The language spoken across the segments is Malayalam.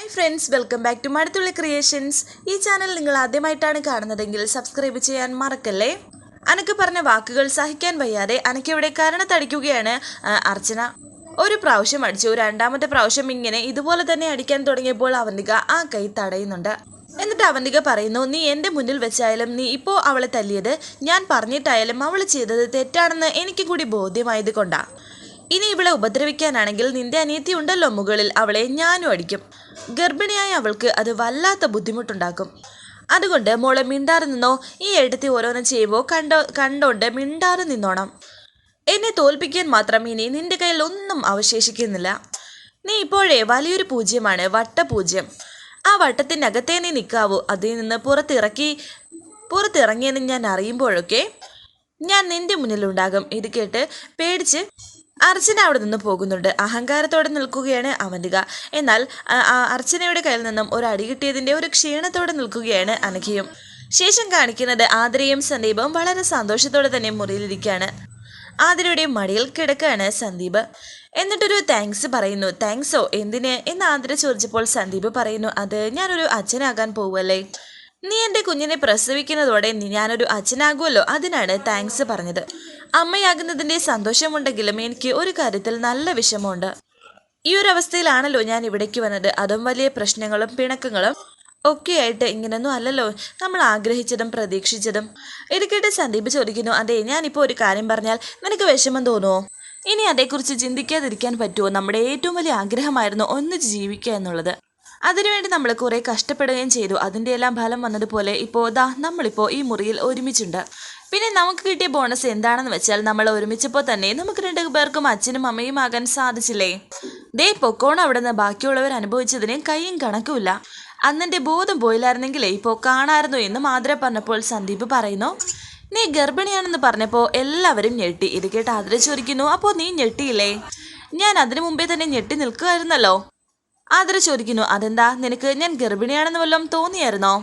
Hi friends welcome back to Maduthulli creations ഈ ചാനൽ നിങ്ങൾ ആദ്യമായിട്ടാണ് കാണുന്നതെങ്കിൽ സബ്സ്ക്രൈബ് ചെയ്യാൻ മറക്കല്ലേ? അനക്ക് പറഞ്ഞ വാക്കുകൾ സഹിക്കാൻ വയ്യാതെ അനക്കിവിടെ കരണത്തടിക്കുകയാണ് അർച്ചന. ഒരു പ്രാവശ്യം അടിച്ചു രണ്ടാമത്തെ പ്രാവശ്യം ഇങ്ങനെ ഇതുപോലെ തന്നെ അടിക്കാൻ തുടങ്ങിയപ്പോൾ അവന്തിക ആ കൈ തടയുന്നുണ്ട്. എന്നിട്ട് അവന്തിക പറയുന്നു നീ എന്റെ മുന്നിൽ വെച്ചായാലും നീ ഇപ്പോൾ അവളെ തല്ലിയത് ഞാൻ പറഞ്ഞിട്ടായാലും അവൾ ചെയ്തത് തെറ്റാണെന്ന് എനിക്ക് കൂടി ബോധ്യമായത് കൊണ്ടാ. ഇനി ഇവളെ ഉപദ്രവിക്കാനാണെങ്കിൽ നിന്റെ അനിയത്തി ഉണ്ടല്ലോ മുകളിൽ അവളെ ഞാനും അടിക്കും. ഗർഭിണിയായ അവൾക്ക് അത് വല്ലാത്ത ബുദ്ധിമുട്ടുണ്ടാക്കും. അതുകൊണ്ട് മോളെ മിണ്ടാറ് നിന്നോ ഈ എടുത്തി ഓരോന്നും ചെയ്യുമ്പോൾ കണ്ടോ കണ്ടോണ്ട് മിണ്ടാറ് നിന്നോണം. എന്നെ തോൽപ്പിക്കാൻ മാത്രം ഇനി നിന്റെ കയ്യിൽ ഒന്നും അവശേഷിക്കുന്നില്ല. നീ ഇപ്പോഴേ വലിയൊരു പൂജ്യമാണ് വട്ടപൂജ്യം. ആ വട്ടത്തിനകത്തേ നീ നിൽക്കാവൂ അതിൽ നിന്ന് പുറത്തിറക്കി പുറത്തിറങ്ങിയെന്ന് ഞാൻ അറിയുമ്പോഴൊക്കെ ഞാൻ നിന്റെ മുന്നിലുണ്ടാകും. ഇത് കേട്ട് പേടിച്ച് അർച്ചന അവിടെ നിന്ന് പോകുന്നുണ്ട്. അഹങ്കാരത്തോടെ നിൽക്കുകയാണ് അവന്തിക. എന്നാൽ അർച്ചനയുടെ കയ്യിൽ നിന്നും ഒരു അടി കിട്ടിയതിന്റെ ഒരു ക്ഷീണത്തോടെ നിൽക്കുകയാണ് അനഘയും. ശേഷം കാണിക്കുന്നത് ആതിരയും സന്ദീപും വളരെ സന്തോഷത്തോടെ തന്നെ മുറിയിലിരിക്കുകയാണ്. ആതിരയുടെ മടിയിൽ കിടക്കുകയാണ് സന്ദീപ്. എന്നിട്ടൊരു താങ്ക്സ് പറയുന്നു. താങ്ക്സോ എന്തിന്? എന്ന് ആതിര ചോദിച്ചപ്പോൾ സന്ദീപ് പറയുന്നു അത് ഞാനൊരു അച്ഛനാകാൻ പോവല്ലേ നീ എന്റെ കുഞ്ഞിനെ പ്രസവിക്കുന്നതോടെ ഞാനൊരു അച്ഛനാകുമല്ലോ അതിനാണ് താങ്ക്സ് പറഞ്ഞത്. അമ്മയാകുന്നതിന്റെ സന്തോഷമുണ്ടെങ്കിലും എനിക്ക് ഒരു കാര്യത്തിൽ നല്ല വിഷമമുണ്ട്. ഈ ഒരു അവസ്ഥയിലാണല്ലോ ഞാൻ ഇവിടേക്ക് വന്നത്. അതും വലിയ പ്രശ്നങ്ങളും പിണക്കങ്ങളും ഒക്കെയായിട്ട് ഇങ്ങനൊന്നും അല്ലല്ലോ. നമ്മൾ ആഗ്രഹിച്ചതും പ്രതീക്ഷിച്ചതും. ഇത് കേട്ട് സന്ദീപ് ചോദിക്കുന്നു അതെ ഞാനിപ്പോൾ ഒരു കാര്യം പറഞ്ഞാൽ നിനക്ക് വിഷമം തോന്നുമോ ഇനി അതേക്കുറിച്ച് ചിന്തിക്കാതിരിക്കാൻ പറ്റുമോ നമ്മുടെ ഏറ്റവും വലിയ ആഗ്രഹമായിരുന്നു ഒന്നിച്ച് ജീവിക്കുക എന്നുള്ളത്. അതിനുവേണ്ടി നമ്മൾ കുറേ കഷ്ടപ്പെടുകയും ചെയ്തു. അതിന്റെ എല്ലാം ഫലം വന്നതുപോലെ ഇപ്പോൾ ദാ നമ്മളിപ്പോൾ ഈ മുറിയിൽ ഒരുമിച്ചുണ്ട്. പിന്നെ നമുക്ക് കിട്ടിയ ബോണസ് എന്താണെന്ന് വെച്ചാൽ നമ്മൾ ഒരുമിച്ചപ്പോൾ തന്നെ നമുക്ക് രണ്ടു പേർക്കും അച്ഛനും അമ്മയും ആകാൻ സാധിച്ചില്ലേ? ദേ പൊക്കോണം അവിടെ നിന്ന് ബാക്കിയുള്ളവർ അനുഭവിച്ചതിന് കൈയും കണക്കുമില്ല. അന്നെന്റെ ബോധം പോയില്ലായിരുന്നെങ്കിൽ ഇപ്പോൾ കാണായിരുന്നു എന്ന് മാതിര പറഞ്ഞപ്പോൾ സന്ദീപ് പറയുന്നു നീ ഗർഭിണിയാണെന്ന് പറഞ്ഞപ്പോൾ എല്ലാവരും ഞെട്ടി. ഇത് കേട്ട് ചോദിക്കുന്നു അപ്പോൾ നീ ഞെട്ടിയില്ലേ? ഞാൻ അതിനു മുമ്പേ തന്നെ ഞെട്ടി നിൽക്കുമായിരുന്നല്ലോ. ആദര ചോദിക്കുന്നു അതെന്താ? നിനക്ക് ഞാൻ ഗർഭിണിയാണെന്ന് വല്ലതും തോന്നിയായിരുന്നോ?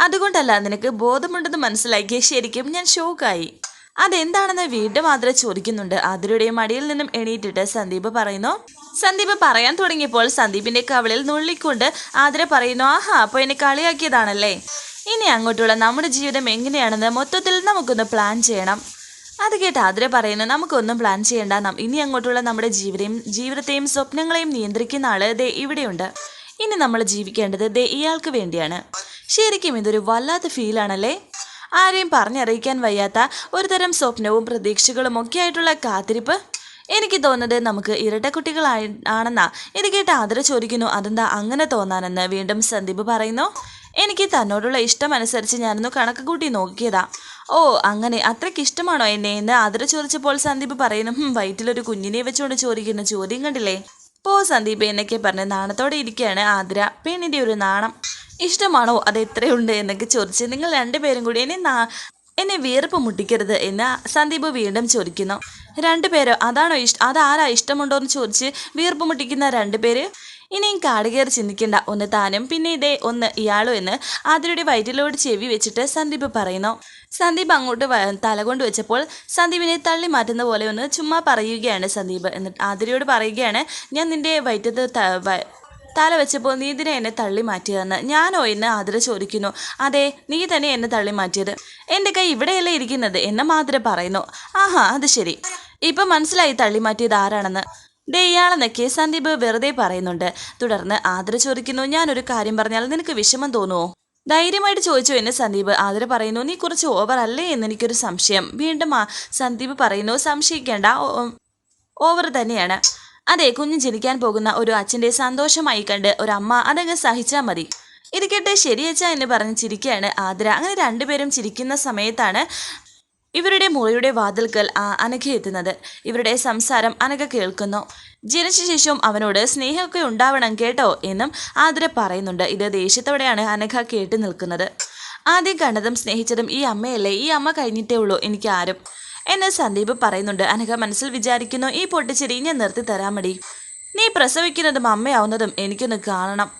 അതുകൊണ്ടല്ല നിനക്ക് ബോധമുണ്ടെന്ന് മനസ്സിലാക്കിയ ശരിക്കും ഞാൻ ഷോക്കായി. അതെന്താണെന്ന് വീണ്ടും ആതിര ചോദിക്കുന്നുണ്ട്. ആതിരയുടെ മടിയിൽ നിന്നും എണീറ്റിട്ട് സന്ദീപ് പറയുന്നു സന്ദീപ് പറയാൻ തുടങ്ങിയപ്പോൾ സന്ദീപിന്റെ കവളിൽ നുള്ളിക്കൊണ്ട് ആതിര പറയുന്നു ആഹാ അപ്പൊ എന്നെ കളിയാക്കിയതാണല്ലേ? ഇനി അങ്ങോട്ടുള്ള നമ്മുടെ ജീവിതം എങ്ങനെയാണെന്ന് മൊത്തത്തിൽ നമുക്കൊന്ന് പ്ലാൻ ചെയ്യണം. അത് കേട്ട് ആതിര പറയുന്നു നമുക്കൊന്നും പ്ലാൻ ചെയ്യണ്ട. ഇനി അങ്ങോട്ടുള്ള നമ്മുടെ ജീവിതയും ജീവിതത്തെയും സ്വപ്നങ്ങളെയും നിയന്ത്രിക്കുന്ന ആൾ ദേ ഇവിടെയുണ്ട്. ഇനി നമ്മൾ ജീവിക്കേണ്ടത് ദേ ഇയാൾക്ക് വേണ്ടിയാണ്. ശരിക്കും ഇതൊരു വല്ലാത്ത ഫീലാണല്ലേ ആരെയും പറഞ്ഞറിയിക്കാൻ വയ്യാത്ത ഒരുതരം സ്വപ്നവും പ്രതീക്ഷകളും ഒക്കെ ആയിട്ടുള്ള കാത്തിരിപ്പ്? എനിക്ക് തോന്നുന്നത് നമുക്ക് ഇരട്ടക്കുട്ടികളായി ആണെന്നാ. ഇത് കേട്ട് ആദര ചോദിക്കുന്നു അതെന്താ അങ്ങനെ തോന്നാനെന്ന്? വീണ്ടും സന്ദീപ് പറയുന്നു എനിക്ക് തന്നോടുള്ള ഇഷ്ടം അനുസരിച്ച് ഞാനൊന്ന് കണക്ക് കൂട്ടി നോക്കിയതാ. ഓ അങ്ങനെ അത്രയ്ക്ക് ഇഷ്ടമാണോ എന്നെ? എന്ന് ആദര ചോദിച്ചപ്പോൾ സന്ദീപ് പറയുന്നു "ഹും, വയറ്റിലൊരു കുഞ്ഞിനെ വെച്ചുകൊണ്ട് ചോദിക്കുന്ന ചോദ്യം കണ്ടില്ലേ? പോ സന്ദീപ് എന്നൊക്കെ പറഞ്ഞ് നാണത്തോടെ ഇരിക്കുകയാണ് ആദര പെണ്ണിന്റെ ഒരു നാണം. ഇഷ്ടമാണോ? അത് എത്രയുണ്ട് എന്നൊക്കെ ചോദിച്ച് നിങ്ങൾ രണ്ടുപേരും കൂടി എന്നെ നാ- എന്നെ വിയർപ്പ് മുട്ടിക്കരുത് എന്ന് സന്ദീപ് വീണ്ടും ചോദിക്കുന്നു. രണ്ടുപേരോ അതാണോ ഇഷ്ടം അതാരാ ഇഷ്ടമുണ്ടോ എന്ന് ചോദിച്ച് വിയർപ്പ് മുട്ടിക്കുന്ന രണ്ടുപേര് ഇനിയും കാട് കയറി ചിന്തിക്കണ്ട ഒന്ന് താനും പിന്നെ ഇതേ ഒന്ന് ഇയാളും എന്ന് ആതിരയുടെ വയറ്റിലോട് ചെവി വെച്ചിട്ട് സന്ദീപ് പറയുന്നു. സന്ദീപ് അങ്ങോട്ട് തല കൊണ്ട് വെച്ചപ്പോൾ സന്ദീപിനെ തള്ളി മാറ്റുന്ന പോലെ ഒന്ന് ചുമ്മാ പറയുകയാണ് സന്ദീപ്. എന്നിട്ട് ആതിരയോട് പറയുകയാണ് ഞാൻ നിന്റെ വയറ്റത്ത് തല വെച്ചപ്പോൾ നീ ഇതിനെ എന്നെ തള്ളി മാറ്റിയതെന്ന്? ഞാനോ എന്ന് ആതിര ചോദിക്കുന്നു. അതെ നീ തന്നെ എന്നെ തള്ളി മാറ്റിയത്. എന്റെ കൈ ഇവിടെയല്ലേ ഇരിക്കുന്നത്? എന്ന് മാതിര പറയുന്നു. ആഹാ അത് ശരി. ഇപ്പം മനസ്സിലായി തള്ളി മാറ്റിയത് ആരാണെന്ന്. ഡേ ഇയാളെന്നൊക്കെ സന്ദീപ് വെറുതെ പറയുന്നുണ്ട്. തുടർന്ന് ആതിര ചോദിക്കുന്നു ഞാനൊരു കാര്യം പറഞ്ഞാൽ നിനക്ക് വിഷമം തോന്നുമോ ധൈര്യമായിട്ട് ചോദിച്ചു എന്ന് സന്ദീപ്. ആതിര പറയുന്നു നീ കുറച്ച് ഓവർ അല്ലേ എന്ന് എനിക്കൊരു സംശയം. വീണ്ടും സന്ദീപ് പറയുന്നു സംശയിക്കേണ്ട ഓവർ തന്നെയാണ്. അതെ കുഞ്ഞ് ജനിക്കാൻ പോകുന്ന ഒരു അച്ഛന്റെ സന്തോഷമായി കണ്ട് ഒരമ്മ അതങ്ങ് സഹിച്ചാൽ മതി. ഇരിക്കട്ടെ കേട്ട് ശരിയച്ച എന്ന് പറഞ്ഞ് ചിരിക്കുകയാണ് ആതിര. അങ്ങനെ രണ്ടുപേരും ചിരിക്കുന്ന സമയത്താണ് ഇവരുടെ മുറിയുടെ വാതിൽക്കൽ അനഘ എത്തുന്നത്. ഇവരുടെ സംസാരം അനഘ കേൾക്കുന്നു. ജനിച്ച ശേഷം അവനോട് സ്നേഹമൊക്കെ ഉണ്ടാവണം കേട്ടോ എന്നും ആതിര പറയുന്നുണ്ട്. ഇത് ദേഷ്യത്തോടെയാണ് അനഘ കേട്ടു നിൽക്കുന്നത്. ആദ്യം കണ്ടതും സ്നേഹിച്ചതും ഈ അമ്മയല്ലേ? ഈ അമ്മ കഴിഞ്ഞിട്ടേ ഉള്ളൂ എനിക്ക് ആരും എന്ന് സന്ദീപ് പറയുന്നുണ്ട് അനഘ മനസ്സിൽ വിചാരിക്കുന്നു ഈ പൊട്ടിച്ചിരി ഞാൻ നിർത്തി തരാൻ മടി നീ പ്രസവിക്കുന്നതും അമ്മയാവുന്നതും എനിക്കൊന്ന് കാണണം.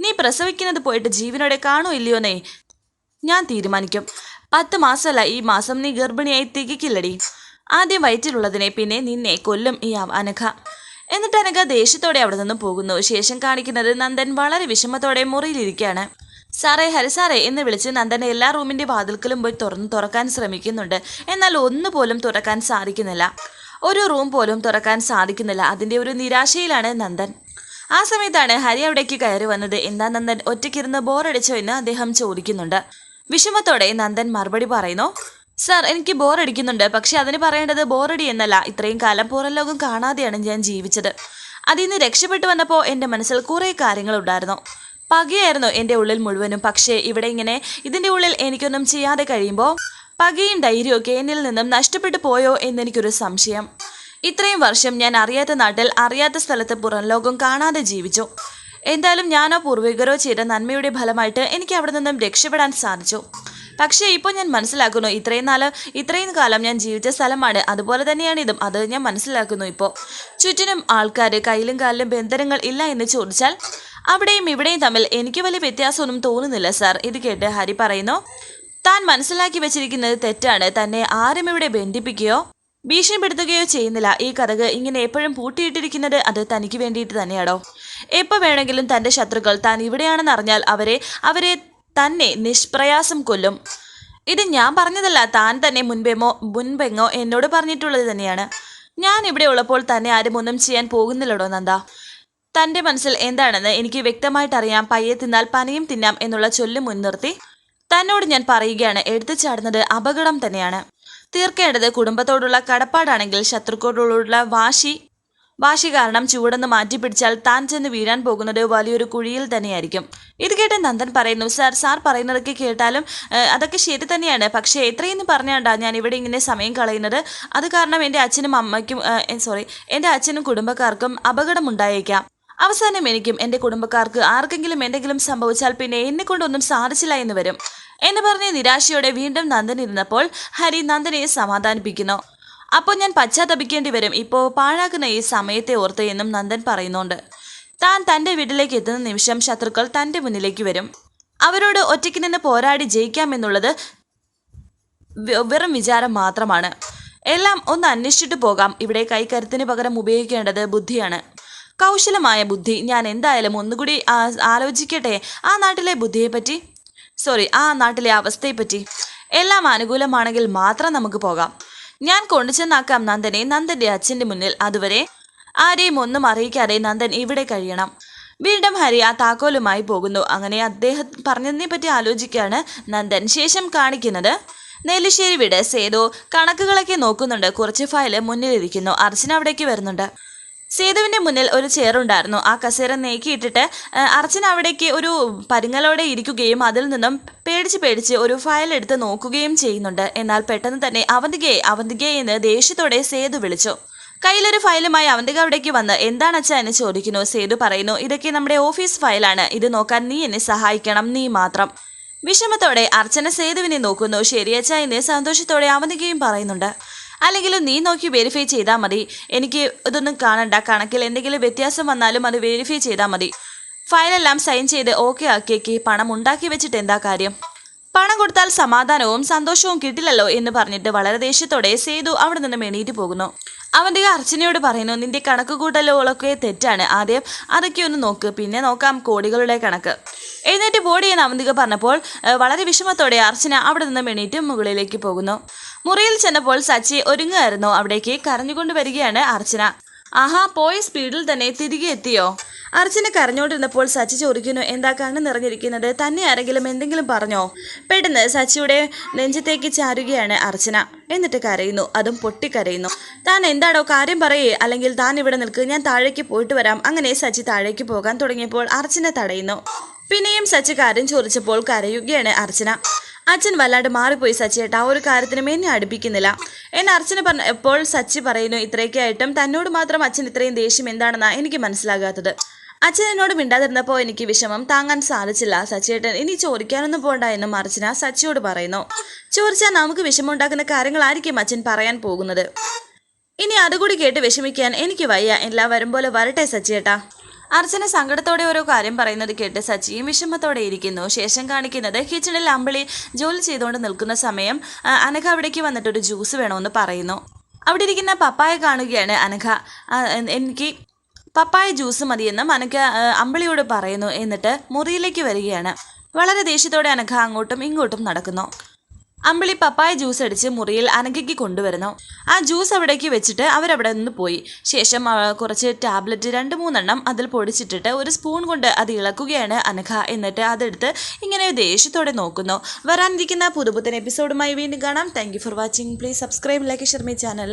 നീ പ്രസവിക്കുന്നത് പോയിട്ട് ജീവനോടെ കാണോ ഇല്ലയോന്നേ ഞാൻ തീരുമാനിക്കും. പത്ത് മാസമല്ല ഈ മാസം നീ ഗർഭിണിയായി തികക്കില്ലടി ആദ്യം വയറ്റിലുള്ളതിനെ പിന്നെ നിന്നെ കൊല്ലും ഈ അനഘ. എന്നിട്ട് അനഘ ദേഷ്യത്തോടെ അവിടെ നിന്നും പോകുന്നു. ശേഷം കാണിക്കുന്നത് നന്ദൻ വളരെ വിഷമത്തോടെ മുറിയിലിരിക്കുകയാണ്. സാറേ ഹരി സാറേ എന്ന് വിളിച്ച് നന്ദൻ എല്ലാ റൂമിന്റെ വാതിൽക്കലും പോയി തുറന്ന് തുറക്കാൻ ശ്രമിക്കുന്നുണ്ട്. എന്നാൽ ഒന്നുപോലും തുറക്കാൻ സാധിക്കുന്നില്ല. ഒരു റൂം പോലും തുറക്കാൻ സാധിക്കുന്നില്ല. അതിന്റെ ഒരു നിരാശയിലാണ് നന്ദൻ. ആ സമയത്താണ് ഹരി അവിടേക്ക് കയറി വന്നത്. എന്താ നന്ദൻ ഒറ്റയ്ക്കിരുന്ന് ബോറടിച്ചോ എന്ന് അദ്ദേഹം ചോദിക്കുന്നുണ്ട്. വിഷമത്തോടെ നന്ദൻ മറുപടി പറയുന്നു സാർ എനിക്ക് ബോറടിക്കുന്നുണ്ട്. പക്ഷെ അതിന് പറയേണ്ടത് ബോറടി എന്നല്ല. ഇത്രയും കാലം പുറം ലോകം കാണാതെയാണ് ഞാൻ ജീവിച്ചത്. അതിൽ നിന്ന് രക്ഷപ്പെട്ടു വന്നപ്പോൾ എന്റെ മനസ്സിൽ കുറേ കാര്യങ്ങളുണ്ടായിരുന്നു പകയായിരുന്നു എന്റെ ഉള്ളിൽ മുഴുവനും. പക്ഷേ ഇവിടെ ഇങ്ങനെ ഇതിന്റെ ഉള്ളിൽ എനിക്കൊന്നും ചെയ്യാതെ കഴിയുമ്പോൾ പകയും ധൈര്യമൊക്കെ എന്നിൽ നിന്നും നഷ്ടപ്പെട്ടു പോയോ എന്നെനിക്കൊരു സംശയം. ഇത്രയും വർഷം ഞാൻ അറിയാത്ത നാട്ടിൽ അറിയാത്ത സ്ഥലത്ത് പുറം ലോകം കാണാതെ ജീവിച്ചു. എന്തായാലും ഞാനോ പൂർവികരോ ചെയ്ത നന്മയുടെ ഫലമായിട്ട് എനിക്ക് അവിടെ നിന്നും രക്ഷപ്പെടാൻ സാധിച്ചു. പക്ഷേ ഇപ്പോൾ ഞാൻ മനസ്സിലാക്കുന്നു ഇത്രയും നാൾ ഇത്രയും കാലം ഞാൻ ജീവിച്ച സ്ഥലമാണ്. അതുപോലെ തന്നെയാണ് ഇതും. അത് ഞാൻ മനസ്സിലാക്കുന്നു ഇപ്പോൾ. ചുറ്റിനും ആൾക്കാർ കയ്യിലും കാലിലും ബന്ധനങ്ങൾ ഇല്ല എന്ന് ചോദിച്ചാൽ അവിടെയും ഇവിടെയും തമ്മിൽ എനിക്ക് വലിയ വ്യത്യാസമൊന്നും തോന്നുന്നില്ല സാർ. ഇത് കേട്ട് ഹരി പറയുന്നു താൻ മനസ്സിലാക്കി വെച്ചിരിക്കുന്നത് തെറ്റാണ്. തന്നെ ആരും ഇവിടെ ബന്ധിപ്പിക്കുകയോ ഭീഷണിപ്പെടുത്തുകയോ ചെയ്യുന്നില്ല. ഈ കഥക് ഇങ്ങനെ എപ്പോഴും പൂട്ടിയിട്ടിരിക്കുന്നത് അത് തനിക്ക് വേണ്ടിയിട്ട് തന്നെയാണോ? എപ്പോൾ വേണമെങ്കിലും തന്റെ ശത്രുക്കൾ താൻ ഇവിടെയാണെന്ന് അറിഞ്ഞാൽ അവരെ അവരെ തന്നെ നിഷ്പ്രയാസം കൊല്ലും. ഇത് ഞാൻ പറഞ്ഞതല്ല. താൻ തന്നെ മുൻപെമോ മുൻപെങ്ങോ എന്നോട് പറഞ്ഞിട്ടുള്ളത് തന്നെയാണ്. ഞാൻ ഇവിടെ ഉള്ളപ്പോൾ തന്നെ ആരും ഒന്നും ചെയ്യാൻ പോകുന്നില്ലടോ നന്ദ. തന്റെ മനസ്സിൽ എന്താണെന്ന് എനിക്ക് വ്യക്തമായിട്ട് അറിയാം പയ്യെ തിന്നാൽ പനയും തിന്നാം എന്നുള്ള ചൊല്ല് മുൻനിർത്തി തന്നോട് ഞാൻ പറയുകയാണ്. എടുത്തു ചാടുന്നത് അപകടം തന്നെയാണ്. തീർക്കേണ്ടത് കുടുംബത്തോടുള്ള കടപ്പാടാണെങ്കിൽ ശത്രുക്കളോടുള്ള വാശി വാശി കാരണം ചൂടെന്ന് മാറ്റി പിടിച്ചാൽ താൻ ചെന്ന് വീഴാൻ പോകുന്നത് വലിയൊരു കുഴിയിൽ തന്നെയായിരിക്കും. ഇത് കേട്ട് നന്ദൻ പറയുന്നു സാർ സാർ പറയുന്നതൊക്കെ കേട്ടാലും അതൊക്കെ ശരി തന്നെയാണ്. പക്ഷേ എത്രയെന്ന് പറഞ്ഞാണ്ടാ ഞാൻ ഇവിടെ ഇങ്ങനെ സമയം കളയുന്നത്? അത് കാരണം എന്റെ അച്ഛനും അമ്മയ്ക്കും സോറി എന്റെ അച്ഛനും കുടുംബക്കാർക്കും അപകടമുണ്ടായേക്കാം. അവസാനം എനിക്കും എന്റെ കുടുംബക്കാർക്ക് ആർക്കെങ്കിലും എന്തെങ്കിലും സംഭവിച്ചാൽ പിന്നെ എന്നെ കൊണ്ടൊന്നും സാധിച്ചില്ല എന്ന് വരും. എന്ന് പറഞ്ഞ് നിരാശയോടെ വീണ്ടും നന്ദൻ ഇരുന്നപ്പോൾ ഹരി നന്ദനെ സമാധാനിപ്പിക്കുന്നു. അപ്പോൾ ഞാൻ പശ്ചാത്തപിക്കേണ്ടി വരും. ഇപ്പോൾ പാഴാക്കുന്ന ഈ സമയത്തെ ഓർത്ത് എന്നും നന്ദൻ പറയുന്നുണ്ട്. താൻ തന്റെ വീട്ടിലേക്ക് എത്തുന്ന നിമിഷം ശത്രുക്കൾ തന്റെ മുന്നിലേക്ക് വരും. അവരോട് ഒറ്റയ്ക്ക് നിന്ന് പോരാടി ജയിക്കാമെന്നുള്ളത് വെറും വിചാരം മാത്രമാണ്. എല്ലാം ഒന്ന് അന്വേഷിച്ചിട്ട് പോകാം. ഇവിടെ കൈക്കരുത്തിന് പകരം ഉപയോഗിക്കേണ്ടത് ബുദ്ധിയാണ്. കൗശലമായ ബുദ്ധി. ഞാൻ എന്തായാലും ഒന്നുകൂടി ആലോചിക്കട്ടെ. ആ നാട്ടിലെ ബുദ്ധിയെപ്പറ്റി സോറി ആ നാട്ടിലെ അവസ്ഥയെപ്പറ്റി എല്ലാം അനുകൂലമാണെങ്കിൽ മാത്രം നമുക്ക് പോകാം. ഞാൻ കൊണ്ടുചെന്നാക്കാം നന്ദനെ. നന്ദന്റെ അച്ഛന്റെ മുന്നിൽ അതുവരെ ആരെയും ഒന്നും അറിയിക്കാതെ നന്ദൻ ഇവിടെ കഴിയണം. വീണ്ടും ഹരി ആ താക്കോലുമായി പോകുന്നു. അങ്ങനെ അദ്ദേഹം പറഞ്ഞതിനെ പറ്റി ആലോചിക്കുകയാണ് നന്ദൻ. ശേഷം കാണിക്കുന്നത് നെല്ലിശ്ശേരി വീട്. സേതു കണക്കുകളൊക്കെ നോക്കുന്നുണ്ട്. കുറച്ച് ഫയൽ മുന്നിലിരിക്കുന്നു. അർച്ചന അവിടേക്ക് വരുന്നുണ്ട്. സേതുവിന്റെ മുന്നിൽ ഒരു ചെയറുണ്ടായിരുന്നു ആ കസേര നീക്കിയിട്ടിട്ട് അർച്ചന അവിടേക്ക് ഒരു പരുങ്ങലോടെ ഇരിക്കുകയും അതിൽ നിന്നും പേടിച്ച് പേടിച്ച് ഒരു ഫയൽ എടുത്ത് നോക്കുകയും ചെയ്യുന്നുണ്ട്. എന്നാൽ പെട്ടെന്ന് തന്നെ അവന്തികയെ അവന്തികയെ എന്ന് ദേഷ്യത്തോടെ സേതു വിളിച്ചു. കയ്യിലൊരു ഫയലുമായി അവന്തിക അവിടേക്ക് വന്ന് എന്താണ് അച്ഛാ എന്ന് ചോദിക്കുന്നു? സേതു പറയുന്നു ഇതൊക്കെ നമ്മുടെ ഓഫീസ് ഫയലാണ് ഇത് നോക്കാൻ നീ എന്നെ സഹായിക്കണം നീ മാത്രം. വിഷമത്തോടെ അർച്ചന സേതുവിനെ നോക്കുന്നു. ശരിയച്ഛ എന്ന് സന്തോഷത്തോടെ അവന്തികയും പറയുന്നുണ്ട്. അല്ലെങ്കിലും നീ നോക്കി വെരിഫൈ ചെയ്താൽ മതി. എനിക്ക് ഇതൊന്നും കാണണ്ട. കണക്കിൽ എന്തെങ്കിലും വ്യത്യാസം വന്നാലും അത് വെരിഫൈ ചെയ്താൽ മതി. ഫയലെല്ലാം സൈൻ ചെയ്ത് ഓക്കെ ആക്കിയേക്ക്. പണം ഉണ്ടാക്കി വെച്ചിട്ട് എന്താ കാര്യം? പണം കൊടുത്താൽ സമാധാനവും സന്തോഷവും കിട്ടില്ലല്ലോ എന്ന് പറഞ്ഞിട്ട് വളരെ ദേഷ്യത്തോടെ സേതു അവിടെ നിന്ന് മെണീറ്റ് പോകുന്നു. അവന്റെ അർച്ചനയോട് പറയുന്നു നിന്റെ കണക്ക് കൂട്ടലുകളൊക്കെ തെറ്റാണ്. ആദ്യം അതൊക്കെ ഒന്ന് നോക്ക്. പിന്നെ നോക്കാം കോടികളുടെ കണക്ക്. എഴുന്നേറ്റ് പോടിയെന്ന് അവന്തിക പറഞ്ഞപ്പോൾ വളരെ വിഷമത്തോടെ അർച്ചന അവിടെ നിന്ന് മെണീറ്റ് മുകളിലേക്ക് പോകുന്നു. മുറിയിൽ ചെന്നപ്പോൾ സച്ചി ഒരുങ്ങുമായിരുന്നു അവിടേക്ക് കരഞ്ഞുകൊണ്ട് വരികയാണ് അർച്ചന. ആഹാ പോയ സ്പീഡിൽ തന്നെ തിരികെ എത്തിയോ? അർച്ചന കരഞ്ഞുകൊണ്ടിരുന്നപ്പോൾ സച്ചി ചോദിക്കുന്നു എന്താ കണ്ണ് നിറഞ്ഞിരിക്കുന്നത്? തന്നെ ആരെങ്കിലും എന്തെങ്കിലും പറഞ്ഞോ? പെട്ടെന്ന് സച്ചിയുടെ നെഞ്ചത്തേക്ക് ചാരുകയാണ് അർച്ചന. എന്നിട്ട് കരയുന്നു. അതും പൊട്ടിക്കരയുന്നു. താൻ എന്താണോ കാര്യം പറയേ? അല്ലെങ്കിൽ താൻ ഇവിടെ നിൽക്ക്. ഞാൻ താഴേക്ക് പോയിട്ട് വരാം. അങ്ങനെ സച്ചി താഴേക്ക് പോകാൻ തുടങ്ങിയപ്പോൾ അർച്ചന തടയുന്നു. പിന്നെയും സച്ചി കാര്യം ചോദിച്ചപ്പോൾ കരയുകയാണ് അർച്ചന. അച്ഛൻ വല്ലാണ്ട് മാറിപ്പോയി സച്ചിയേട്ടാ ആ ഒരു കാര്യത്തിനും എന്നെ അടുപ്പിക്കുന്നില്ല. എന്നെ അർച്ചന പറഞ്ഞപ്പോൾ സച്ചി പറയുന്നു ഇത്രയൊക്കെ ആയിട്ടും തന്നോട് മാത്രം അച്ഛൻ ഇത്രയും ദേഷ്യം എന്താണെന്നാ എനിക്ക് മനസ്സിലാകാത്തത്. അച്ഛൻ എന്നോട് മിണ്ടാതിരുന്നപ്പോൾ എനിക്ക് വിഷമം താങ്ങാൻ സാധിച്ചില്ല. സച്ചിയേട്ടൻ ഇനി ചോദിക്കാനൊന്നും പോണ്ട എന്നും അർച്ചന സച്ചിയോട് പറയുന്നു. ചോദിച്ചാൽ നമുക്ക് വിഷമം വിഷമമുണ്ടാക്കുന്ന കാര്യങ്ങളായിരിക്കും അച്ഛൻ പറയാൻ പോകുന്നത്. ഇനി അതുകൂടി കേട്ട് വിഷമിക്കാൻ എനിക്ക് വയ്യ. എല്ലാം വരും പോലെ വരട്ടെ സച്ചിയേട്ടാ അർച്ചന സങ്കടത്തോടെ ഓരോ കാര്യം പറയുന്നത് കേട്ട് സച്ചിയും വിഷമത്തോടെ ഇരിക്കുന്നു. ശേഷം കാണിക്കുന്നത് കിച്ചണിൽ അമ്പിളി ജോലി ചെയ്തുകൊണ്ട് നിൽക്കുന്ന സമയം അനഘ അവിടേക്ക് വന്നിട്ടൊരു ജ്യൂസ് വേണമെന്ന് പറയുന്നു. അവിടെ ഇരിക്കുന്ന പപ്പായ കാണുകയാണ് അനഘ. എനിക്ക് പപ്പായ ജ്യൂസ് മതിയെന്നും അനഘ അമ്പിളിയോട് പറയുന്നു. എന്നിട്ട് മുറിയിലേക്ക് വരികയാണ്. വളരെ ദേഷ്യത്തോടെ അനഘ അങ്ങോട്ടും ഇങ്ങോട്ടും നടക്കുന്നു. അമ്പിളി പപ്പായ ജ്യൂസ് അടിച്ച് മുറിയിൽ അനഘയ്ക്ക് കൊണ്ടുവരുന്നു. ആ ജ്യൂസ് അവിടേക്ക് വെച്ചിട്ട് അവരവിടെ നിന്ന് പോയി. ശേഷം കുറച്ച് ടാബ്ലറ്റ് രണ്ട് മൂന്നെണ്ണം അതിൽ പൊടിച്ചിട്ടിട്ട് ഒരു സ്പൂൺ കൊണ്ട് അത് ഇളക്കുകയാണ് അനഘ. എന്നിട്ട് അതെടുത്ത് ഇങ്ങനെ ദേഷ്യത്തോടെ നോക്കുന്നു. വരാനിരിക്കുന്ന പുതുപുത്തൻ എപ്പിസോഡുമായി വീണ്ടും കാണാം. Thank for watching please subscribe like share my channel